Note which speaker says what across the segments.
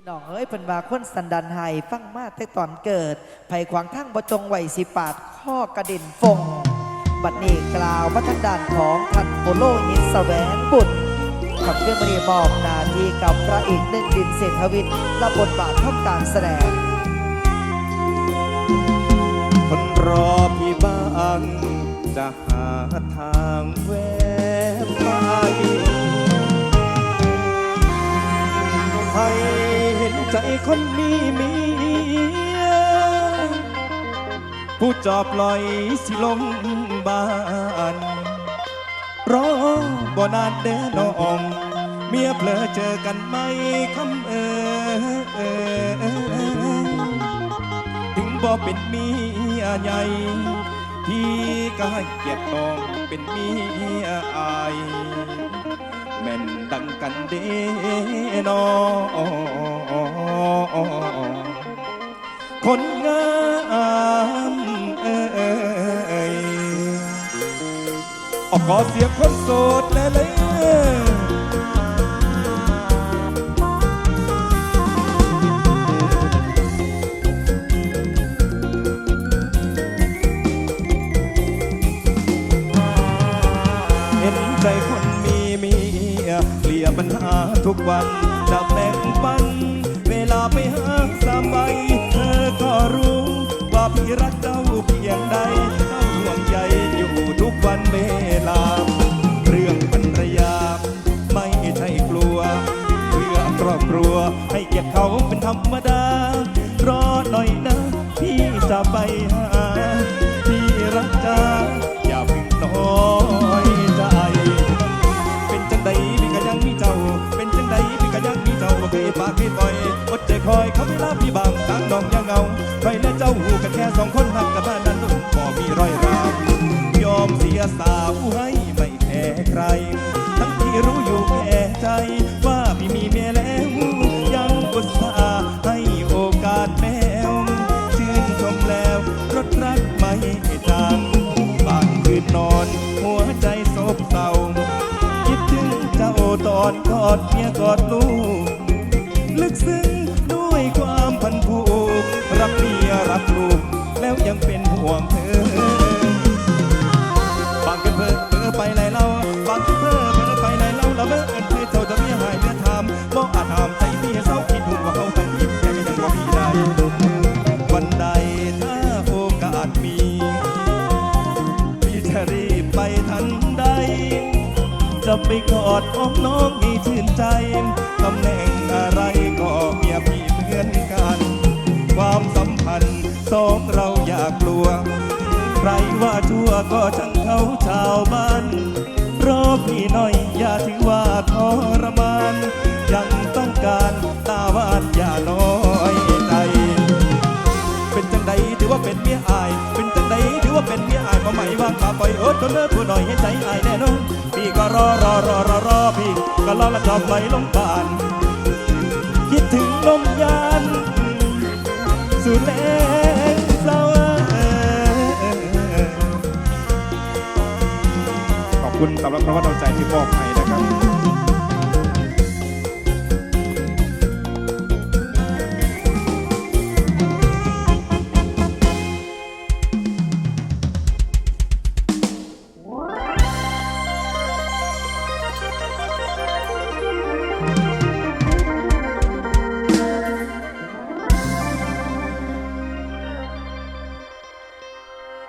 Speaker 1: พี่น้องเอ้ยเป็นว่าคนสันดันไห้ฟังมาแต่ตอนเกิดไผ่ขวางทั้งบจงไหวสิปาดข้อกระเด็นฟง บัดนี้กล่าววัฒนดานของท่านโปโลหินแสวงบุตรกับเครื่องมณีมอบนาทีกับพระเอกหนึ่งดินเศรษฐวิทย์และบทบาททำการแสดง
Speaker 2: คนรอพี่บ้างจะหาทางแวะไปให ใจคนมีเมียผู้จอบลอยสิลมบานรอบ่นานเด้อน้องเมียเพลอเจอกันไหมคำเออถึงบ่เป็นเมียใหญ่พี่ก็ให้เกียรติน้องเป็นเมียอาย แม่นดังกันเด้นอคนงามเอ่ยออกขอเสียงคนโสดแน่เลย ทุกวันจะแบ่งปัน เวลาไปหาสามใบเธอก็รู้ว่าพี่รักเจ้า อนกอดเมียกอดลูก ลึกซึ้งด้วยความพันผูก รักเมียรักลูก แล้วยังเป็นห่วงเธอบางกันเพ้อเพ้อไปไหนเล่าบางกันเพ้อเพ้อไปไหนเล่าละเมื่อเอินเธอเจ้าจะมีหายเมื่อทำบ่อาจหามใจพี่ให้เศร้าคิดหูว่าเขาต้องยิ้มแค่ไม่ยังบ่มีได้วันใดถ้าโอกาสมีพี่จะรีบไปทันใดจะไปกอด อ้อมน้องมีชื่นใจตำแหน่งอะไรก็เมียพี่เหมือนกัน ความสัมพันธ์สองเราอยากกลัว ใครว่าชั่วก็ช่างเขาชาวบ้านรอพี่หน่อยอย่าถือว่าทร จนเลิกผู้หน่อยเห็นใจอายแน่นอนพี่ก็รอรอรอรอรอพี่ก็รอและจอบไหลลงบานคิดถึงลมยานสุดแรงเศร้าขอบคุณสำหรับความเข้าใจที่มอบให้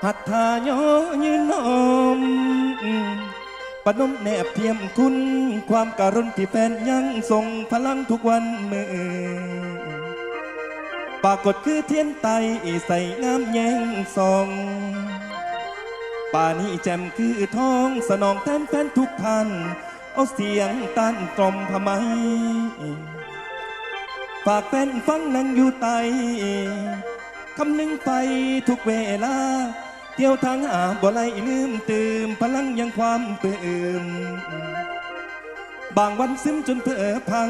Speaker 2: หัตถาโยยืนนอมปนมแนบเทียมคุณ ความการุณที่แฟนยังส่งพลังทุกวันมือปรากฏคือเทียนไตใส่งามแยงส่องป่านี้แจ่มคือทองสนองแทนแฟนทุกท่านเอาเสียงต้านกลมพะไมฝากแฟนฟังนั่งอยู่ไตคำนึงไปทุกเวลา ที่ยวทางหาบ่ไล่ลืมตื่มพลังยังความเปื่มบางวันซึมจนเผลอพัง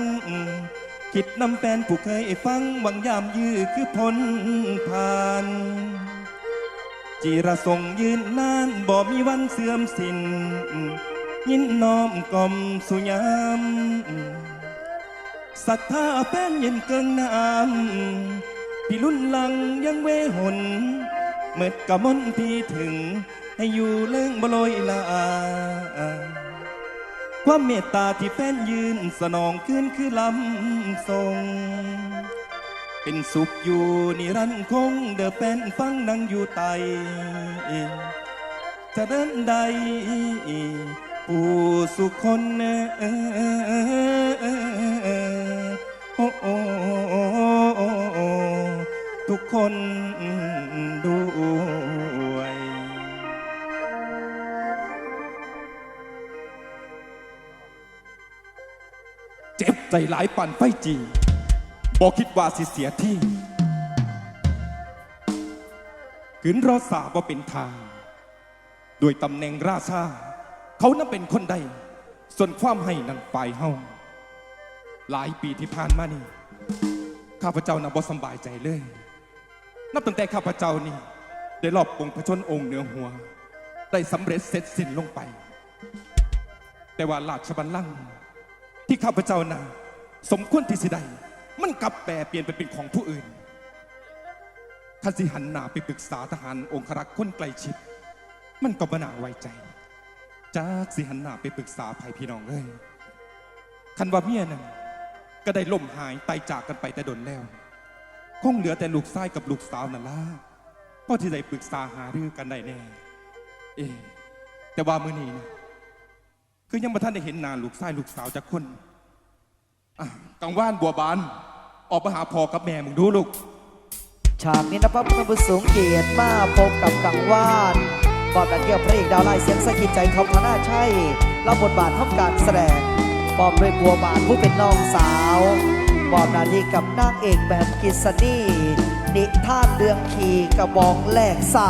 Speaker 2: คิดนำแฟนผู้เคยฟังหวังยามยื้อคือพ้นผ่าน จีระทรงยืนนานบ่มีวันเสื่อมสิ้นยินน้อมกลอมสุยามศรัทธาแปนเย็นเกิงน้ำพี่รุ่นหลังยังเวหน เมื่อกะมนที่ถึง ให้อยู่เลื่องบลอยลา ความเมตตาที่แฟนยืนสนองขึ้นคือลำทรง เป็นสุขอยู่นิรันดร์คง เดอแฟนฟังนั่งอยู่ไต จะเดินใดผู้สุขคนโอ้ทุกคนด้ วย เจ็บใจหลายปั่นไฟจีบอกคิดว่าสิเสียที่ขืนรอสาบ่เป็นทางด้วยตำแหน่งราชา เขานั้นเป็นคนใด ส่วนความให้นั้นฝ่ายเฮาหลายปีที่ผ่านมานี่ ข้าพเจ้าน่ะบ่สบายใจเลย นับตั้งแต่ข้าพเจ้านี่ ได้รอบองค์พระชนองค์เหนือหัว ได้สำเร็จเสร็จสิ้นลงไป แต่ว่าราชบัลลังก์ที่ข้าพเจ้าน่ะสมควรที่สิได้มันกลับแปรเปลี่ยนไปเป็นของผู้อื่นท่าสิหันหน้าไปปรึกษาทหารองครักษ์คนใกลชิด มันก็บนาไว้ใจจากสิหันหน้าไปปรึกษาภัยพี่น้องเลยคันว่าเมียนั่นก็ได้ล่มหายตายจากกันไปแต่ดนแล้ว คงเหลือแต่ลูกชายกับลูกสาวนั่นล่ะ พอที่ได้ปรึกษาหารือกันได้แน่ เอ๊แต่ว่ามื้อนี้นะคือยังบ่ทันได้เห็นหน้าลูกชายลูกสาวจากคนอะกังว่านบัวบาน ออกมาหาพ่อกับแม่มึงดูลูก
Speaker 1: ฉากนี้นะครับท่านผู้สูงเกียรติมาพบกับกังวานบอกกันเกี่ยวพระเอกดาวไลน์เสียงสะกิดใจทอมธนาใชัยรับบทบาททำการแสดงปอมด้วยบัวบานผู้เป็นน้องสาวบอบหนาทีกับนางเอกแบบกิษณี นิท่านเรืองขี่กระบองแหลกสา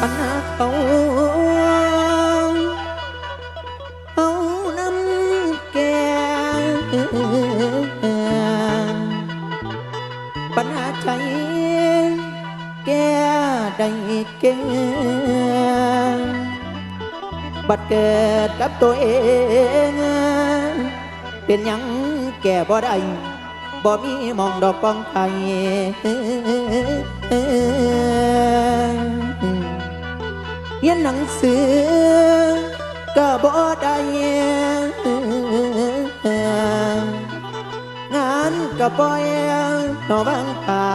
Speaker 3: ปัญหาเขาเอาน้ำแกงปัญหาใจแกได้เก่งบัดเกิดกับตัวเอง เป็นหยังแก่บ่ได้บ่มีมองดอกกองไทยเรียนหนังสือก็บ่ได้งานก็บ่อยนอบางตา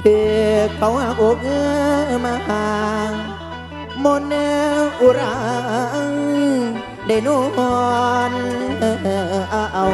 Speaker 3: เพื่อเขาหาอกเงอมาหามนอุรา ได้นอนเอา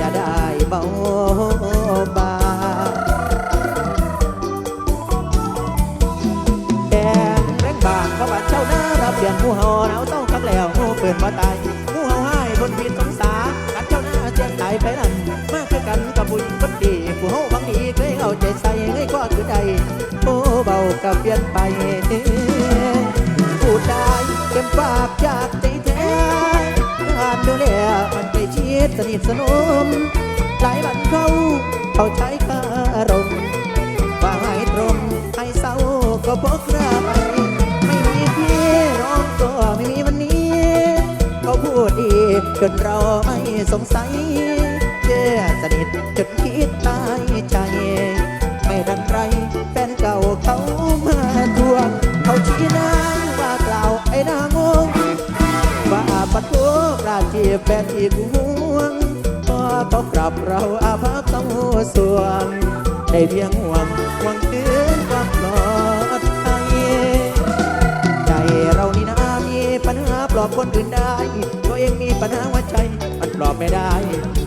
Speaker 3: จะได้เบาบางแดงแรงบางเขาบาเจ้าหน้ารับเรียนผู้เฮาหนาวเศร้าคักแล้วงูเปิดมาตายผู้เฮาให้คนผิดสงสารกัดเจ้าหน้าเจียงตายไปนั่นมาคือกันกับผู้หญิงคนดีผู้เฮาบางทีเคยเอาใจใส่ให้ก็คือใดโอ้เบากับเปลี่ยนไปพูดได้เต็มปากจาก ชิดสนิทสนม หลายวันเขาเขาใช้คารมว่าให้ตรงให้เศร้าก็บอกราไปไม่มีพี่น้องก็ไม่มีวันนี้ เขาพูดดีจนเราไม่สงสัยเชื่อสนิทจน กห่วงพอเขากลับเราอาภัพต้องสวเพียงห่วงห่วงถึงความปลอดภัยใจเรานี่นะมีปัญหาปลอบคนอื่นได้ ตัวเองมีปัญหาหัวใจ มันปลอบไม่ได้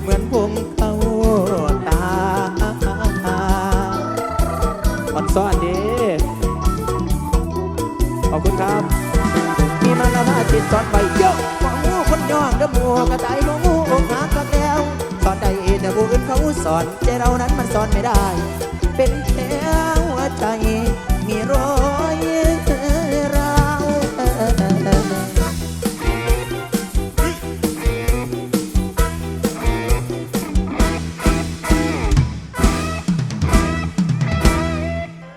Speaker 3: เหมือนวงเขาตาอ่อนซ่อนเด้ขอบคุณครับ มีมานาพาจิตสอนไป หมัวกระจายของงูอกหักก็แก้วสอนได้แต่ผู้อื่นเขาสอนใจเรานั้นมันสอนไม่ได้ เป็นแค่หัวใจมีรอยร้าว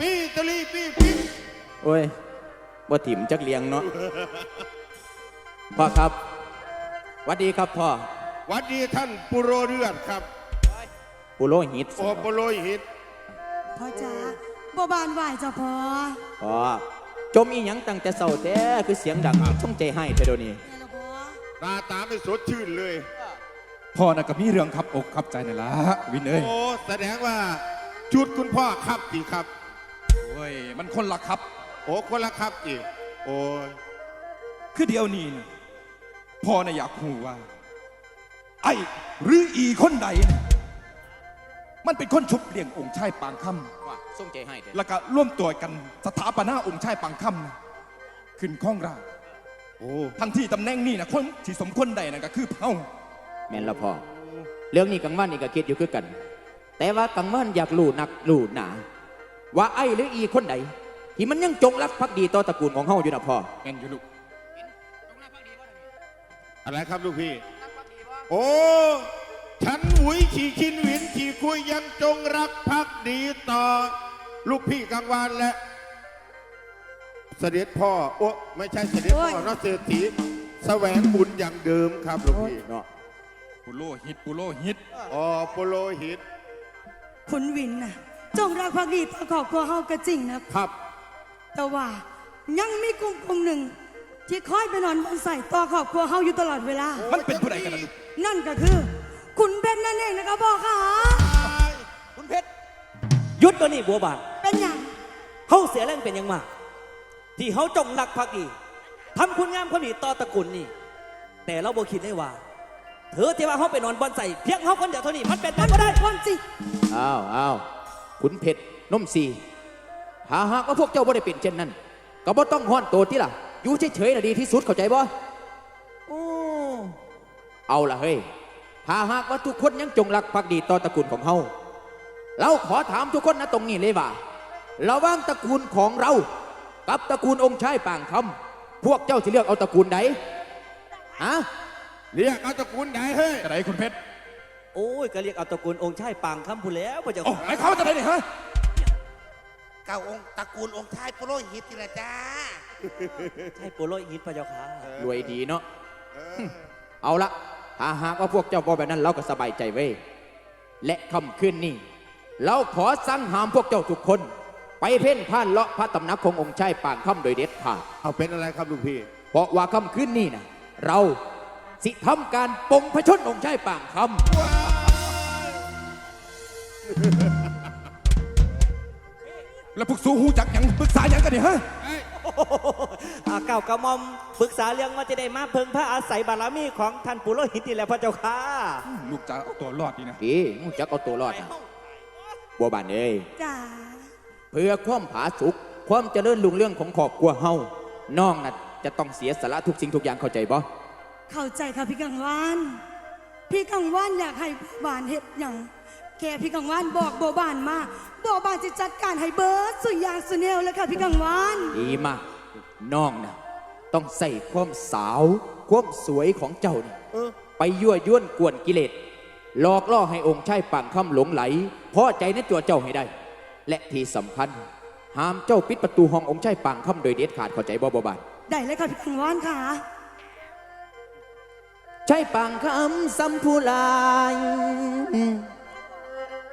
Speaker 4: ปีตะลีปีปี
Speaker 3: โอ้ยบ่ถิ่มจักเลียงเนาะพ่อครับ หวัสดีครับพ่อ
Speaker 4: หวัดดีท่านปุโรเลือดครับ
Speaker 3: ปุโรหิต
Speaker 4: โอโปโลหิต
Speaker 5: พ่อจ๋าบ่บานไหวเจ้าพ่อ
Speaker 3: พ่อจมอีหยังตั้งแต่เศร้าแต่คือเสียงดังช่องใจให้เธอเดี๋ยวนี้
Speaker 5: แม่ละพ่อ
Speaker 4: หน้าตาไม่สดชื่นเลย
Speaker 2: พ่อน่ะกับมีเรื่องขับอกขับใจนี่ละวินเอ้ย
Speaker 4: โอ้แสดงว่าชุดคุณพ่อครับจีครับ
Speaker 2: โอ้ยมันคนละครับ
Speaker 4: โอ้คนละครับจีโอ้ย
Speaker 2: คือเดียวนี้นะ พ่อน่ะอยากหูว่า ไอ้หรืออีคนใดน่ะมันเป็นคนชุบเลี้ยงองค์ชายปางค
Speaker 3: ว่าส่งใจให้เถำอะ
Speaker 2: แล้วก็ร่วมตัวกันสถาปนาองค์ชายปางคำน่ะขึ้นข้องราชย์
Speaker 4: โอ้
Speaker 2: ทั้งที่ตำแหน่งนี้นะคนที่สมควรใดนะก็คือเฮา
Speaker 3: แม่นละพ่อ เรื่องนี้กังวานนี่ก็คิดอยู่คือกัน แต่ว่ากังวานอยากรู้นักรู้หนา ว่าไอ้หรืออีคนใดที่มันยังจงรักภักดีต่อตระกูลของเฮาอยู่นะพ่อ
Speaker 2: แม่นอยู่ลูก
Speaker 4: อะไรครับลูกพี่ โอ้ฉันหุยขี่ชินหวินขี่คุยยังจงรักภักดีต่อ ลูกพี่กลางวานและ เสด็จพ่อโอ้ไม่ใช่เสด็จพ่อเนาะเศรษฐีแสวงบุญอย่างเดิมครับลูกพี่
Speaker 3: เนาะ
Speaker 2: ปุโรหิตปุโรหิต
Speaker 4: อ๋อโปโลหิต
Speaker 5: คุณวินน่ะ จงรักภักดีต่อครอบครัวเฮาก็จริงนะ
Speaker 4: ครับ
Speaker 5: แต่ว่ายังมีกลุ่มกลุ่มหนึ่ง ที่คอยไปนอนบนใส่ต่อครอบครัวเฮาอยู่ตลอดเวลา
Speaker 2: มันเป็นผู้ใดกันนะลูก
Speaker 5: นั่นก็คือ คุณเพชรนั่นเองนะครับพ่อค่ะ
Speaker 6: คุณเพชรหยุดตัวนี้บัวบาน
Speaker 5: เป็นอย่าง
Speaker 6: เขาเสียแรงเป็นอยังมาก ที่เขาจงรักภักดีทำคุณงามความดีต่อตระกูลนี่ แต่เราบ่คิดได้ว่า เธอที่ว่าเขาไปนอนบอนใส่เพียงเขาคนเดียวเท่านี้มันเป็นไป
Speaker 5: มัน
Speaker 6: ไม่ได้
Speaker 5: ความจริง
Speaker 3: อ้าวอ้าวขุนเพชรนมสีหาหากว่าพวกเจ้าบ่ได้เป็นเช่นนั้น ก็บ่ต้องห้อนโตที่ล่ะ อยู่เฉยๆน่ะดีที่สุดเข้าใจบ่โอ้เอาล่ะเฮ้ยหาหากว่าทุกคนยังจงรักภักดีต่อตระกูลของเฮาเราขอถามทุกคนนะตรงนี้เลยว่าระหว่างตระกูลของเรา กับตระกูลองค์ชายป่างคำพวกเจ้าสิเลือกเอาตระกูลไหนฮะ
Speaker 4: เรียกเอาตระกูลไหนเฮ้ย
Speaker 2: จะได้คุณเพชร
Speaker 6: โอ้ยก็เรียกเอาตระกูลองค์ชายปางคำพูนแล้วพระเจ้า
Speaker 2: โอ้ไอ้เขาจะได้เนี่ยฮะ
Speaker 7: เก่าองค์ตระกูลองค์ชายปุโรหิตนี่แหละจ้า
Speaker 6: ใช่โปโลอินพระเจ้าค่ะ
Speaker 3: รวยดีเนาะเอาละถ้าหากว่าพวกเจ้าบอกแบบนั้นเราก็สบายใจเว้ยและคำคืนนี้เราขอสั่งห้ามพวกเจ้าทุกคน ไปเพ่นพ่านเลาะพระตำหนักขององค์ชายป่างคำโดยเด็ดขาด
Speaker 4: เอาเป็นอะไรครับลูกพี่
Speaker 3: เพราะว่าคำคืนนี้นะเราสิทำการปลงพระชนองค์ชายป่างค
Speaker 2: แล้วพวกสู้หูจักหยังปรึกษาหยังกันเนี่ยฮะ
Speaker 6: อา เก่ากระหมอมปรึกษาเรื่องว่าจะได้มาเพิ่งพระอาศัยบารมีของท่านปุโรหิตนี่แหละพระเจ้าค่ะ
Speaker 2: ลูกจะเอาตัวรอดดีนะำ
Speaker 3: พี่มึงจักเอาตัวรอดนะบัวบานเอ้ย
Speaker 5: จ้า
Speaker 3: เพื่อความผาสุกความเจริญรุ่งเรื่องของครอบครัวเฮาน้องน่ะจะต้องเสียสละทุกสิ่งทุกอย่างเข้าใจบ่
Speaker 5: เข้าใจค่ะพี่กังวานพี่กังวานอยากให้บัวบานเฮ็ดอย่าง แค่พี่กังวานบอกบัวบานมาบัวบานจะจัดการให้เบิร์ดสุดอยางสุดแนวเลยค่ะพี่กังวาน
Speaker 3: ดีมากน้องนะต้องใส่ความสาวความสวยของเจ้านี่
Speaker 4: เออ
Speaker 3: ไปยั่วยวนกวนกิเลสหลอกล่อให้องค์ชายปังคำหลงไหลพอใจในตัวเจ้าให้ได้ และที่สำคัญห้ามเจ้าปิดประตูห้ององค์ชายปังคำโดยเด็ดขาดเข้าใจบ่บ่บาน
Speaker 5: ได้เลยค่ะพี่กังวานค่ะ
Speaker 3: ใช่ปังคำสัมพูลาย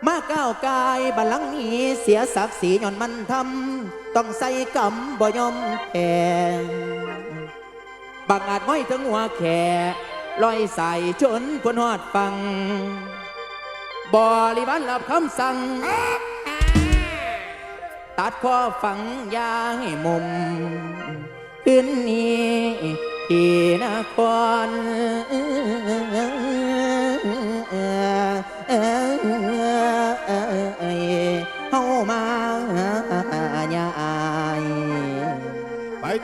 Speaker 3: มาก้าวกายบัลลังก์นี้เสียศักดิ์ศรีย่อนมันทำต้องใส่กำบ่ยอมแพ้บางอาจม้อยถึงหัวแข่ลอยใส่จนคนหอดฟัง บริบาลรับคำสั่ง ตัดข้อฝังยาให้มุมคืนนี้ที่นคร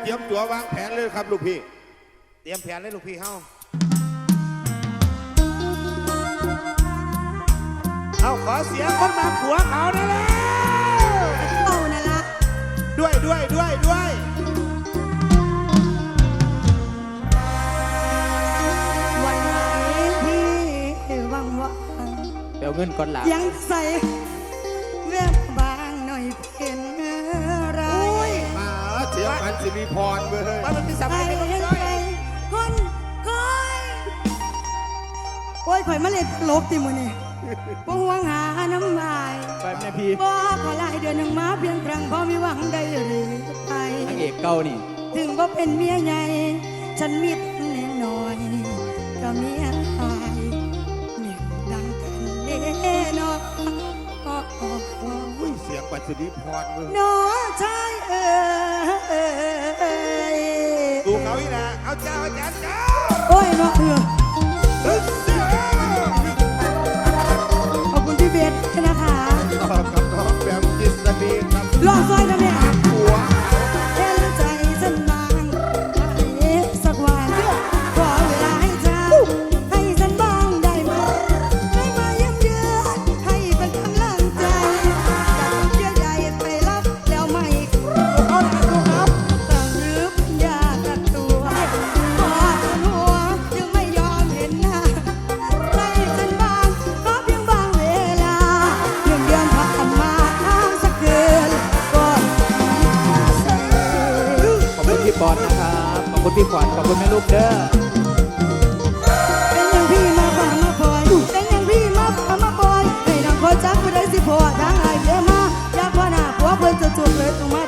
Speaker 3: เต
Speaker 4: รียมตัววางแผนเลยครับลูกพี่
Speaker 7: เตรียมแผนเลยลูกพี่เฮาเอาขอเสียงคนมาผัวเขาได้แล้ว
Speaker 5: เอานั่นละ
Speaker 7: ด้วยด้วยด้วยด้วย
Speaker 5: วันไหนพี่ว่างว่าง
Speaker 3: เดี๋ยวเงินก่อนหละ
Speaker 5: ๆยังใส่
Speaker 4: สียงพันสิริพรเว้ย
Speaker 7: ว่ามันมีส
Speaker 5: ไป
Speaker 7: มัยใน
Speaker 5: เห็น
Speaker 7: ด้
Speaker 5: ใจ
Speaker 7: วย
Speaker 5: คนคอยโอ้ยข่อยมาเล่นตลกติมือนี่บ่ห่วงหาน้ำลาย
Speaker 3: ไปแม่พี่
Speaker 5: บ่ขอหลายเดือนหนึ่งมาเพียงครั้งพอมีหวังได้หรือไป
Speaker 3: นางเอกเก่านี่
Speaker 5: ถึงว่าเป็นเมียใหญ่ ฉันมีตำแหน่งน้อยก็เมียหายเมียดังกันเด้เนาะอ้ออ้ออ้อ
Speaker 4: อุ้ย เสียงพันสิริพรเว้ย
Speaker 5: น้อชายเอ้ย
Speaker 7: ดูเขาอีกนะเอาเจ้าอาจารย์เจ้า
Speaker 5: โอ้ยเนาะเออขอบคุณพี่เบสนะคะ
Speaker 4: ต่อกับน้องแบมกิสนีครับ
Speaker 5: ลองซอยกันเนี่ย พี่
Speaker 3: ปอนนะครับ ขอบคุณพี่ขวัญขอบคุณแม่ลูกเด้อ
Speaker 5: เป็นอย่างพี่มาฟังมาคอยเป็นอย่างพี่มาฟังมาคอยให้น้องคนจักไปได้สิพอทางอายเยอะมาอยากว่าหน้าผัวเพิ่นจะจุกเลยต้
Speaker 7: อ
Speaker 5: งมา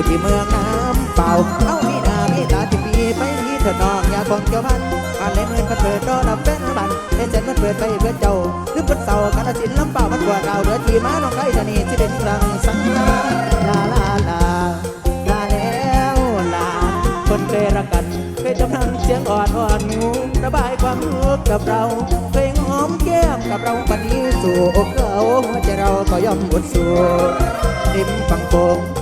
Speaker 3: อยู่ที่เมืองน้ำเปล่าเอามีนามีตาที่ปีไปนี้เถิดน้องอย่าของเจ้ามันผ่านเลยเมื่อมันเปิดรอดับเป็นบันเป็นเสร็จมันเปิดไปเพื่อเจ้าหรือเพื่อเสากันสินลำเปล่ามันกว่าเราเดือที่มาน้องไก่จะนี่ที่เป็นรังสังลาลาลาลาลาแล้วลาคนเคยรักกันเคยจำนันเสียงอ่อนอ่อนหูระบายความรู้กับเราเคยหอมแก้มกับเราปันนี้สู่อกเขาหัวใจเราก็ย่อมหมดสู่ริมฝั่งโป่ง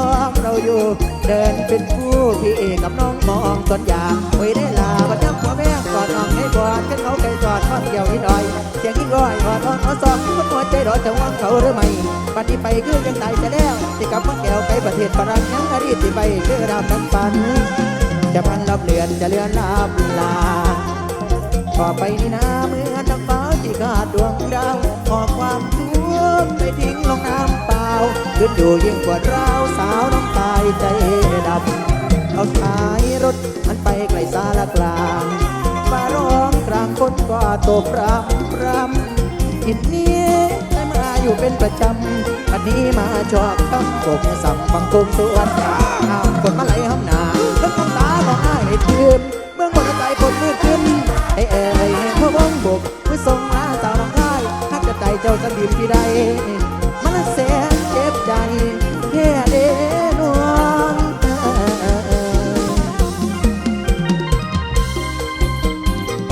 Speaker 3: อนนั้นสองเราอยู่ เดินเป็นคู่พี่เอกับน้องมองต้นยางไว้ได้ลาบัดยับหัวแม่กอดน้องให้กอดกันเขาไก่จอดทอดเกี่ยวนิดหน่อยเสียงยิ่งร้อยอ่อนอ่อนอ่อสอบคนหัวใจรอจะว่างเขาหรือไม่ปันนี้ไปคือยังตายจะแล้วที่กลับมาแก้วไปประเทศฝรั่งยังอดีตที่ไปคือรำน้ำปันจะพันลับเลือนจะเลือนลับลาต่อไปนี้นะเมือนน้ำฟ้าที่ขาดดวงดาวขอความทุกข์ไม่ทิ้งลงน้ำเปาขึ้นอยู่ยิ่งกว่าเราสาวน้ำตายใจดำเอาท้ายรถมันไปไกลสารกลางมาร้องกลางคนก็ตกรำรำทินนี้ได้มาอยู่เป็นประจำวันนี้มาชอบคำกบสับฟังกลมสวนอ้าวกดมาไหลห้ำหนาเพิ่งมองตาบอกอ้ายให้คืนเมื่อบนใจคนมืดขึ้นไอ้เอ๋ยพระวงบกมือทรงลาสาวน้องไห้หักจะใจเจ้าจะบีบที่ใดมันละแสนเจ็บใจ แค่เดนวง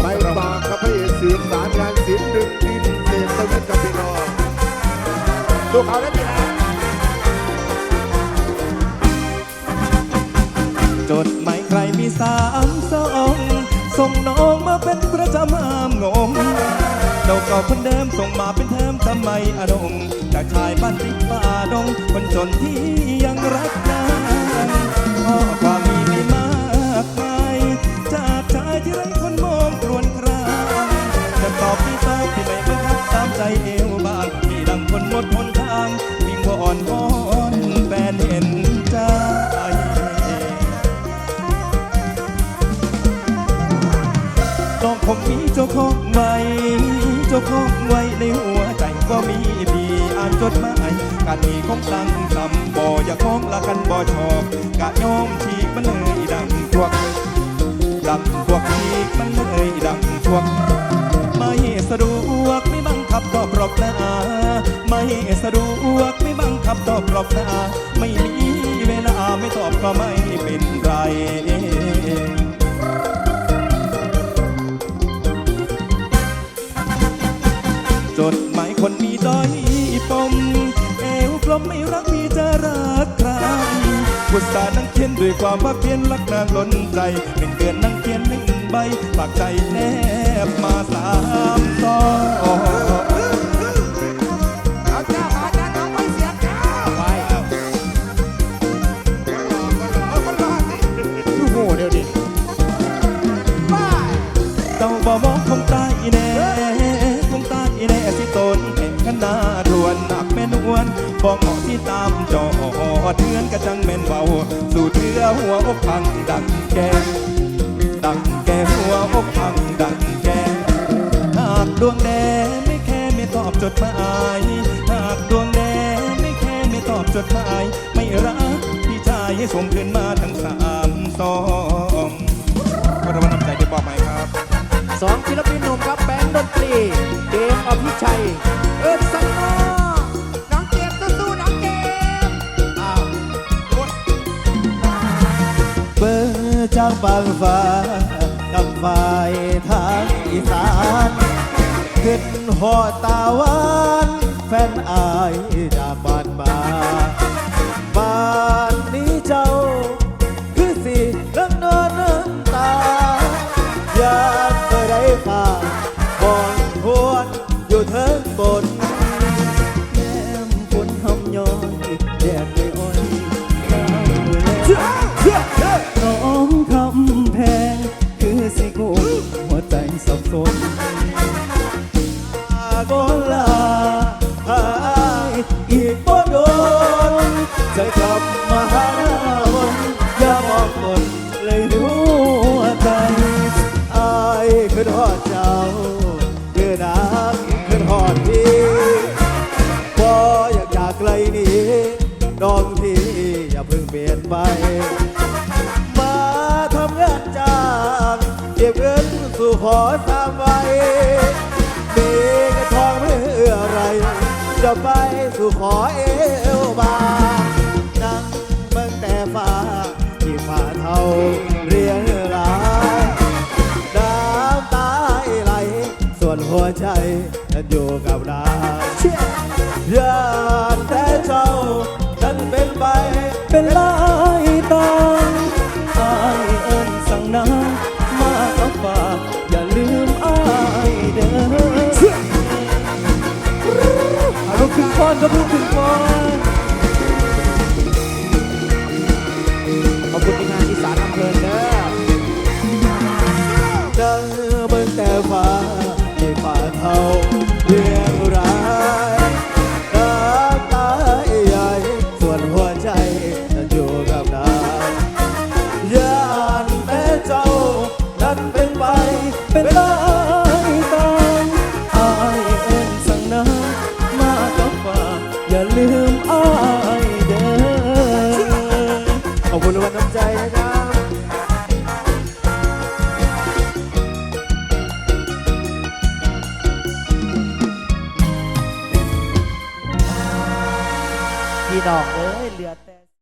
Speaker 4: ไปฝากกับพระเอกสืบสารงานศิลป์ดึงดินเศษฐวิทย์กับพี่น้องดูเขาได้ดีนะ
Speaker 2: จดหมายใครมีสามสองส่งน้องมาเป็นประจำห้ามงง เจ้าเก่าคนเดิมส่งมาเป็นเทอมทำไมอารมณ์จากชายบ้านติดป่าดงคนจนที่ยังรักกันข้อความมีไม่มากมายจากชายที่ไร้คนมองกลวนครางจะตอบไม่ตอบที่ไม่บังคับตามใจเอวบางที่ดังคนหมดหนทางวิ่งวอนวอนแฟนเห็นใจน้องคงมีเจ้าของไว้เจ้าของไว้ในหัวใจก็มีพี่อ่านจดหมายการมีของตั้งคำบ่อย่าของละกันบ่ชอบกะยอมฉีกมันเลยดังพวกดังพวกฉีกมันเลยดังพวก ไม่สะดวกไม่บังคับตอบรบหน้าไม่สะดวกไม่บังคับตอบรบหน้าไม่มีเวลาไม่ตอบก็ไม่เป็นไร จดหมายคนมีด้อยปมเอวกลมไม่รักพี่จะรักใครบุษาห์นั่งเขียนด้วยความว่าเพียนรักนางล้นใจหนึ่งเดือนนั่งเขียนหนึ่งใบฝากใจแนบมาสามซอง บอกเหมาะที่ตามจอเทือนกระจังแม่นเบา สู่เทือหัวอกพังดังแกดังแกหัวอกพังดังแกหากดวงแดงไม่แค่ไม่ตอบจดหมายหากดวงแดงไม่แค่ไม่ตอบจดหมายไม่รักพี่ชายให้ส่งคืนมาทั้งสามสองขอรางวัลน้ำใจที่บอกไหมครับ
Speaker 3: สองศิลปินหนุ่มครับแบงค์ดนตรีเกมอภิชัย เอิญสัง
Speaker 2: จากบางฟ้ากับฝ่ายทางอีสานขึ้นหอตาหวานแฟนอายจากบ้านมาบ้านนี้เจ้า คือสิเลิกนอนน้ำตา อยากเคยได้ฝ่าบอนทวนอยู่เทิงบน สู่ขอตามไว้มีเงินทองไม่เอื้ออะไร จะไปสู่ขอเอวบางนั่งเบิ่งแต่ฟ้าที่ฝ่าเท่าเรียงรายน้ำตาไหล ส่วนหัวใจนั้นอยู่กับนางยานแต่เจ้านั้นเป็นไปเป็นลา
Speaker 8: quando muito embora.